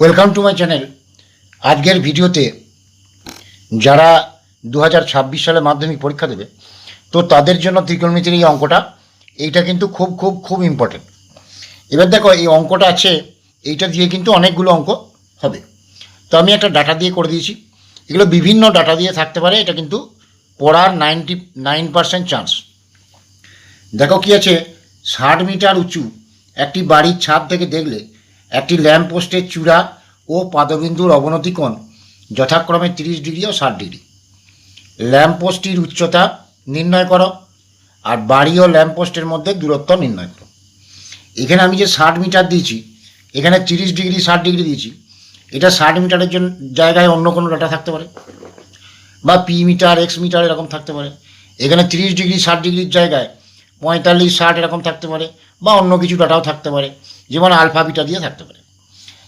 Welcome to my channel আজকের ভিডিওতে যারা দু হাজার ছাব্বিশ সালে মাধ্যমিক পরীক্ষা দেবে, তো তাদের জন্য ত্রিকোণমিতির এই অঙ্কটা, এইটা কিন্তু খুব খুব খুব ইম্পর্টেন্ট এবার দেখো, এই অঙ্কটা আছে, এইটা দিয়ে কিন্তু অনেকগুলো অঙ্ক হবে। তো আমি একটা ডাটা দিয়ে করে দিয়েছি। এগুলো বিভিন্ন ডাটা দিয়ে থাকতে পারে, এটা কিন্তু পড়ার নাইনটি, নাইন পার্সেন্ট চান্স দেখো কি আছে, ষাট মিটার উঁচু একটি বাড়ির ছাদ থেকে দেখলে একটি ল্যাম্প পোস্টের চূড়া ও পাদবিন্দুর অবনতি কোণ যথাক্রমে তিরিশ ডিগ্রি ও ষাট ডিগ্রি। ল্যাম্প পোস্টটির উচ্চতা নির্ণয় করো আর বাড়ি ও ল্যাম্প পোস্টের মধ্যে দূরত্ব নির্ণয় করো। এখানে আমি যে ষাট মিটার দিয়েছি, এখানে তিরিশ ডিগ্রি, ষাট ডিগ্রি দিয়েছি, এটা ষাট মিটারের জন্য জায়গায় অন্য কোনো ডাটা থাকতে পারে? বা পি মিটার এক্স মিটার এরকম থাকতে পারে। এখানে তিরিশ ডিগ্রি, ষাট ডিগ্রির জায়গায় পঁয়তাল্লিশ, ষাট এরকম থাকতে পারে বা অন্য কিছু ডাটাও থাকতে পারে। যেমন আলফা, বিটা দিয়ে থাকতে পারে।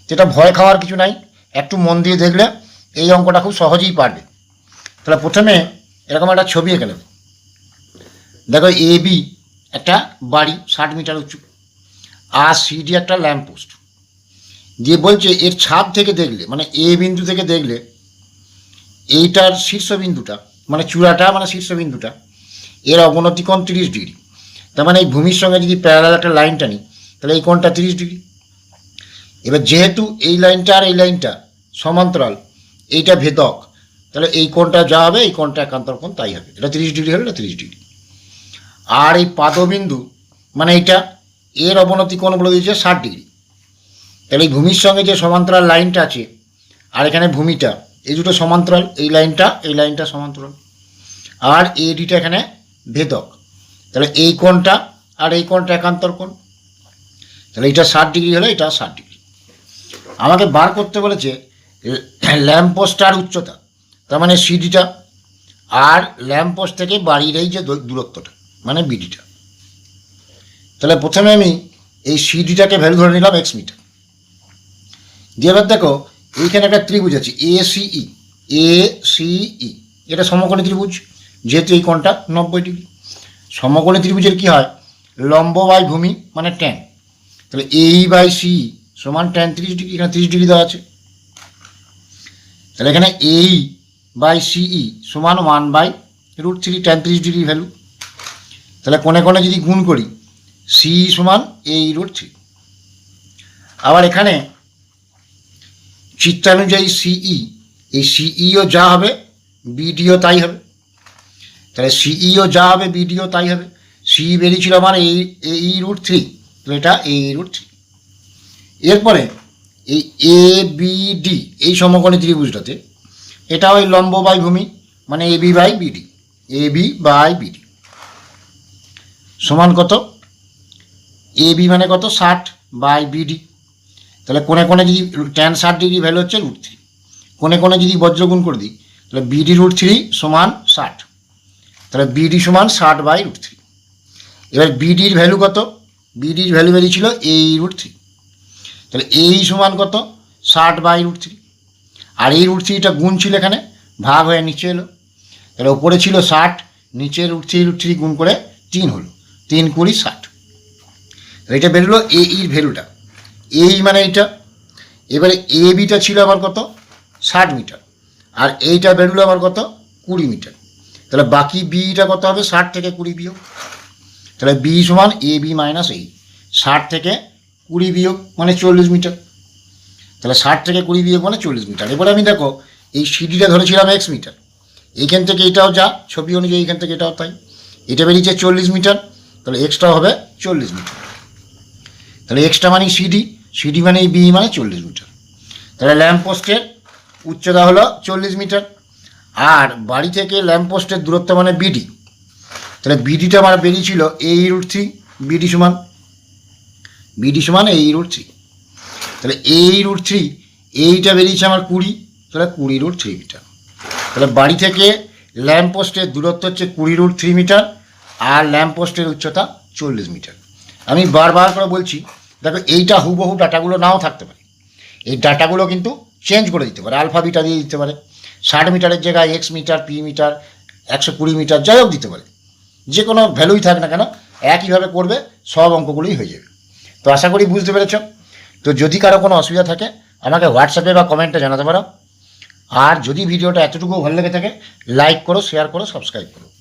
যেটা ভয় খাওয়ার কিছু নাই, একটু মন দিয়ে দেখলে এই অঙ্কটা খুব সহজেই পারবে। তাহলে প্রথমে এরকম একটা ছবি এঁকে নেবে। দেখো, এ, বি, একটা বাড়ি, ষাট মিটার উঁচু। আর সিডি একটা ল্যাম্প পোস্ট। দিয়ে বলছে, এর ছাদ থেকে দেখলে মানে এ বিন্দু থেকে দেখলে, এইটার শীর্ষবিন্দুটা মানে চূড়াটা মানে শীর্ষবিন্দুটা, এর অবনতি তিরিশ ডিগ্রি। তার মানে এই ভূমির সঙ্গে যদি প্যারালাল একটা লাইন টানি তাহলে এই কোণটা তিরিশ ডিগ্রি। এবার যেহেতু এই লাইনটা আর এই লাইনটা সমান্তরাল, এইটা ভেদক, তাহলে এই কোণটা যা হবে, এই কোণটা একান্তর কোণ তাই হবে। এটা তিরিশ ডিগ্রি হলে এটা তিরিশ ডিগ্রি। আর এই পাদবিন্দু মানে এইটা, এর অবনতি কোণ বলে দিয়েছে ষাট ডিগ্রি। তাহলে এই ভূমির সঙ্গে যে সমান্তরাল লাইনটা আছে, আর এখানে ভূমিটা, এই দুটো সমান্তরাল, এই লাইনটা এই লাইনটা সমান্তরাল। আর এডিটা এখানে ভেদক। তাহলে এই কোণটা আর এই কোণটা একান্তর কোণ। তাহলে এটা ষাট ডিগ্রি হলে এটা ষাট ডিগ্রি। আমাকে বার করতে বলেছে ল্যাম্প পোস্টার উচ্চতা, তার মানে সিডিটা, আর ল্যাম্প পোস্ট থেকে বাড়ির এই যে দূরত্বটা মানে বিডিটা। তাহলে প্রথমে আমি এই সিডিটাকে ভ্যালু ধরে নিলাম এক্স মিটার। দিয়ে এবার দেখো, এইখানে একটা ত্রিভুজ আছে, এ সিই এ সিই এটা সমকোণী ত্রিভুজ, যেহেতু এই কোণটা নব্বই ডিগ্রি। সমকোণী ত্রিভুজের কি হয়? লম্ব বাই ভূমি মানে ট্যান তাহলে এই বাই সি সমান ট্যান তিরিশ ডিগ্রি, এখানে তিরিশ ডিগ্রি দেওয়া আছে। তাহলে এখানে এই বাই সিই সমান one by root three tan তিরিশ ডিগ্রি ভ্যালু। তাহলে কোণে কোণে যদি গুণ করি, সি সমান এই রুট থ্রি। আবার এখানে চিত্রানুযায়ী সিই এই সিইও যা হবে বিডিও তাই হবে। তাহলে সিইও যা হবে বিডিও তাই হবে। সি বেরিয়েছিল আমার এই এই রুট থ্রি। তাহলে এটা এই রুট থ্রি এরপরে এই এ বি ডি এই সমকোণী ত্রিভুজটাতে এটা ওই লম্ব বাই ভূমি মানে A B by BD A B by BD সমান কত? এ বি মানে কত? ষাট বাই বিডি তাহলে কোণে কোণে যদি ট্যান ষাট ডিগ্রি ভ্যালু হচ্ছে রুট থ্রি কোণে কোণে যদি বজ্রগুণ করে দিই, তাহলে বিডি রুট থ্রি সমান ষাট। তাহলে বিডি সমান ষাট বাই রুট থ্রি এবার বিডির ভ্যালু কত? বিডির ভ্যালু বেরিয়েছিল এই রুট থ্রি তাহলে এই সমান কত? ষাট বাই রুট থ্রি আর এই রুট থ্রিটা গুণ ছিল এখানে, ভাগ হয়ে নিচে এলো। তাহলে ওপরে ছিল ষাট, নিচে রুট থ্রি রুট থ্রি গুণ করে তিন হলো। তিন কুড়ি ষাট। এটা বেরোলো এ ইর ভ্যালুটা এই মানে এইটা। এবারে এ বিটা ছিল আমার কত? ষাট মিটার। আর এইটা বেরোলো আমার কত? কুড়ি মিটার। তাহলে বাকি বিটা কত হবে? ষাট থেকে কুড়ি বিয়োগ। তাহলে বি সমান এ বি মাইনাস এই ষাট থেকে কুড়ি বিয়োগ মানে চল্লিশ মিটার। তাহলে ষাট থেকে কুড়ি বিয়োগ মানে চল্লিশ মিটার। এবারে আমি দেখো, এই সিডিটা ধরেছিলাম এক্স মিটার। এইখান থেকে এটাও যা, ছবি অনুযায়ী এইখান থেকে এটাও তাই। এটা বেরিয়েছে চল্লিশ মিটার, তাহলে এক্সট্রা হবে চল্লিশ মিটার। তাহলে এক্সট্রা মানে সিডি সিডি মানে বি মানে চল্লিশ মিটার। তাহলে ল্যাম্প পোস্টের উচ্চতা হলো চল্লিশ মিটার। আর বাড়ি থেকে ল্যাম্প পোস্টের দূরত্ব মানে বিডি তাহলে বিডিটা আমার বেরিয়েছিল এই রুট থ্রি বিডি সমান বিডি সমান এই রুট থ্রি তাহলে এই রুট থ্রি এইটা বেরিয়েছে আমার কুড়ি, তাহলে কুড়ি রুট থ্রি মিটার তাহলে বাড়ি থেকে ল্যাম্প পোস্টের দূরত্ব হচ্ছে কুড়ি রুট থ্রি মিটার আর ল্যাম্প পোস্টের উচ্চতা চল্লিশ মিটার আমি বারবার করে বলছি, দেখো এইটা হুবহু ডাটাগুলো নাও থাকতে পারে। এই ডাটাগুলো কিন্তু চেঞ্জ করে দিতে পারে আলফা বিটা দিয়ে দিতে পারে। ষাট মিটারের জায়গায় এক্স মিটার পি মিটার একশো কুড়ি মিটার যাই হোক দিতে পারে। যে কোনো ভ্যালুই থাক না কেন, একইভাবে করবে, সব অঙ্কগুলোই হয়ে যাবে। তো আশা করি বুঝতে পেরেছ? তো যদি কারও কোনো অসুবিধা থাকে, আমাকে হোয়াটসঅ্যাপে বা কমেন্টে জানাতে পারো। আর যদি ভিডিওটা এতটুকু ভালো লেগে থাকে লাইক করো শেয়ার করো সাবস্ক্রাইব করো।